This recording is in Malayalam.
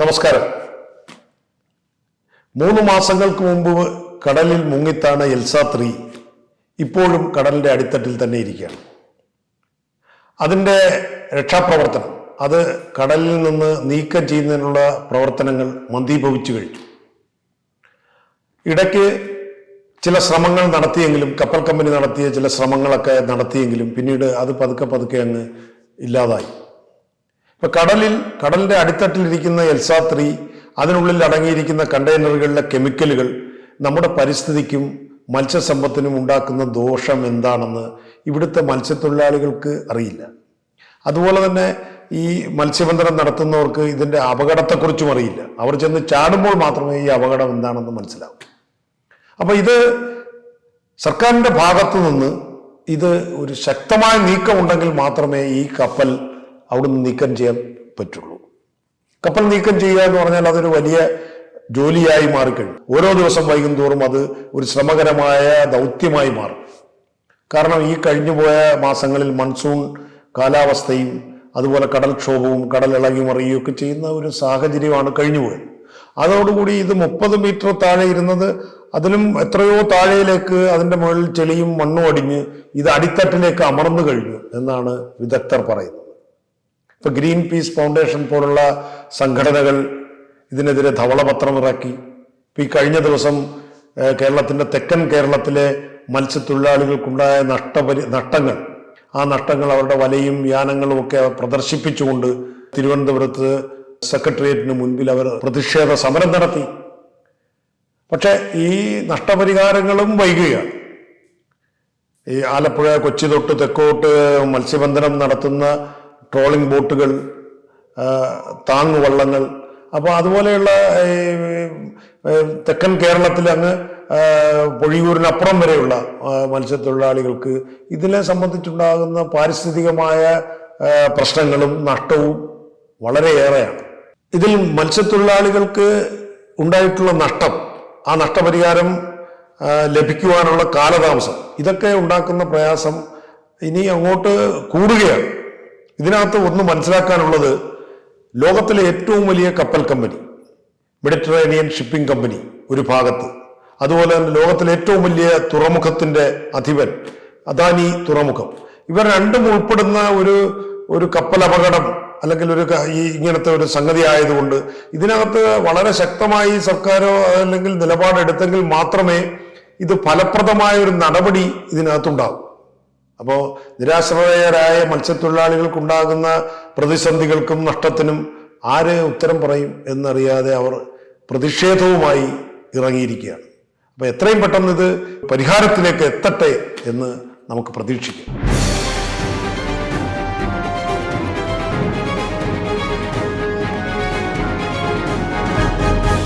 നമസ്കാരം. മൂന്ന് മാസങ്ങൾക്ക് മുമ്പ് കടലിൽ മുങ്ങിത്താണ് എൽസാത്രി ഇപ്പോഴും കടലിന്റെ അടിത്തട്ടിൽ തന്നെ ഇരിക്കുകയാണ്. അതിന്റെ രക്ഷാപ്രവർത്തനം അത് കടലിൽ നിന്ന് നീക്കം ചെയ്യുന്നതിനുള്ള പ്രവർത്തനങ്ങൾ മന്ദീഭവിച്ചു കഴിഞ്ഞു. ഇടയ്ക്ക് ചില ശ്രമങ്ങൾ നടത്തിയെങ്കിലും കപ്പൽ കമ്പനി നടത്തിയ ചില ശ്രമങ്ങളൊക്കെ നടത്തിയെങ്കിലും പിന്നീട് അത് പതുക്കെ പതുക്കെ അങ്ങ് ഇല്ലാതായി. ഇപ്പൊ കടലിൽ കടലിന്റെ അടിത്തട്ടിലിരിക്കുന്ന എൽസാത്രി അതിനുള്ളിൽ അടങ്ങിയിരിക്കുന്ന കണ്ടെയ്നറുകളിലെ കെമിക്കലുകൾ നമ്മുടെ പരിസ്ഥിതിക്കും മത്സ്യസമ്പത്തിനും ഉണ്ടാക്കുന്ന ദോഷം എന്താണെന്ന് ഇവിടുത്തെ മത്സ്യത്തൊഴിലാളികൾക്ക് അറിയില്ല. അതുപോലെ തന്നെ ഈ മത്സ്യബന്ധനം നടത്തുന്നവർക്ക് ഇതിന്റെ അപകടത്തെക്കുറിച്ചും അറിയില്ല. അവർ ചെന്ന് ചാടുമ്പോൾ മാത്രമേ ഈ അപകടം എന്താണെന്ന് മനസ്സിലാവൂ. അപ്പൊ ഇത് സർക്കാരിന്റെ ഭാഗത്തു നിന്ന് ഇത് ഒരു ശക്തമായ നീക്കമുണ്ടെങ്കിൽ മാത്രമേ ഈ കപ്പൽ അവിടുന്ന് നീക്കം ചെയ്യാൻ പറ്റുള്ളൂ. കപ്പൽ നീക്കം ചെയ്യുക എന്ന് പറഞ്ഞാൽ അതൊരു വലിയ ജോലിയായി മാറിക്കഴിഞ്ഞു. ഓരോ ദിവസം വൈകും അത് ഒരു ശ്രമകരമായ ദൗത്യമായി മാറും. കാരണം ഈ കഴിഞ്ഞുപോയ മാസങ്ങളിൽ മൺസൂൺ കാലാവസ്ഥയും അതുപോലെ കടൽക്ഷോഭവും കടൽ ഇളകി മറിയുകയും ഒക്കെ ചെയ്യുന്ന ഒരു സാഹചര്യമാണ് കഴിഞ്ഞുപോയത്. അതോടുകൂടി ഇത് മുപ്പത് മീറ്റർ താഴെ ഇരുന്നത് അതിലും എത്രയോ താഴെയിലേക്ക് അതിന്റെ മുകളിൽ ചെളിയും മണ്ണും അടിഞ്ഞ് ഇത് അടിത്തട്ടിലേക്ക് അമർന്നു കഴിഞ്ഞു എന്നാണ് വിദഗ്ധർ പറയുന്നത്. ഇപ്പൊ ഗ്രീൻ പീസ് ഫൗണ്ടേഷൻ പോലുള്ള സംഘടനകൾ ഇതിനെതിരെ ധവളപത്രം ഇറക്കി. ഇപ്പൊ ഈ കഴിഞ്ഞ ദിവസം കേരളത്തിന്റെ തെക്കൻ കേരളത്തിലെ മത്സ്യത്തൊഴിലാളികൾക്കുണ്ടായ നഷ്ടപരി നഷ്ടങ്ങൾ. ആ നഷ്ടങ്ങൾ അവരുടെ വലയും യാനങ്ങളും ഒക്കെ പ്രദർശിപ്പിച്ചുകൊണ്ട് തിരുവനന്തപുരത്ത് സെക്രട്ടേറിയറ്റിന് മുൻപിൽ അവർ പ്രതിഷേധ സമരം നടത്തി. പക്ഷെ ഈ നഷ്ടപരിഹാരങ്ങളും വൈകുകയാണ്. ഈ ആലപ്പുഴ കൊച്ചി തൊട്ട് തെക്കോട്ട് മത്സ്യബന്ധനം നടത്തുന്ന ട്രോളിംഗ് ബോട്ടുകൾ താങ്ങുവള്ളങ്ങൾ അപ്പോൾ അതുപോലെയുള്ള തെക്കൻ കേരളത്തിൽ അങ്ങ് പൊഴിയൂരിനപ്പുറം വരെയുള്ള മത്സ്യത്തൊഴിലാളികൾക്ക് ഇതിനെ സംബന്ധിച്ചുണ്ടാകുന്ന പാരിസ്ഥിതികമായ പ്രശ്നങ്ങളും നഷ്ടവും വളരെയേറെയാണ്. ഇതിൽ മത്സ്യത്തൊഴിലാളികൾക്ക് ഉണ്ടായിട്ടുള്ള നഷ്ടം ആ നഷ്ടപരിഹാരം ലഭിക്കുവാനുള്ള കാലതാമസം ഇതൊക്കെ ഉണ്ടാക്കുന്ന പ്രയാസം ഇനി അങ്ങോട്ട് കൂടുകയാണ്. ഇതിനകത്ത് ഒന്ന് മനസ്സിലാക്കാനുള്ളത് ലോകത്തിലെ ഏറ്റവും വലിയ കപ്പൽ കമ്പനി മെഡിറ്ററേനിയൻ ഷിപ്പിംഗ് കമ്പനി ഒരു ഭാഗത്ത്. അതുപോലെ തന്നെ ലോകത്തിലെ ഏറ്റവും വലിയ തുറമുഖത്തിന്റെ അധിപൻ അദാനി തുറമുഖം. ഇവർ രണ്ടും ഉൾപ്പെടുന്ന ഒരു ഒരു കപ്പൽ അപകടം അല്ലെങ്കിൽ ഒരു ഈ ഇങ്ങനത്തെ ഒരു സംഗതി ആയതുകൊണ്ട് ഇതിനകത്ത് വളരെ ശക്തമായി സർക്കാരോ അല്ലെങ്കിൽ നിലപാടെടുത്തെങ്കിൽ മാത്രമേ ഇത് ഫലപ്രദമായ ഒരു നടപടി ഇതിനകത്തുണ്ടാകും അപ്പോൾ നിരാശ്രയരായ മത്സ്യത്തൊഴിലാളികൾക്കുണ്ടാകുന്ന പ്രതിസന്ധികൾക്കും നഷ്ടത്തിനും ആര് ഉത്തരം പറയും എന്നറിയാതെ അവർ പ്രതിഷേധവുമായി ഇറങ്ങിയിരിക്കുകയാണ്. അപ്പോൾ എത്രയും പെട്ടെന്ന് ഇത് പരിഹാരത്തിലേക്ക് എത്തട്ടെ എന്ന് നമുക്ക് പ്രതീക്ഷിക്കാം.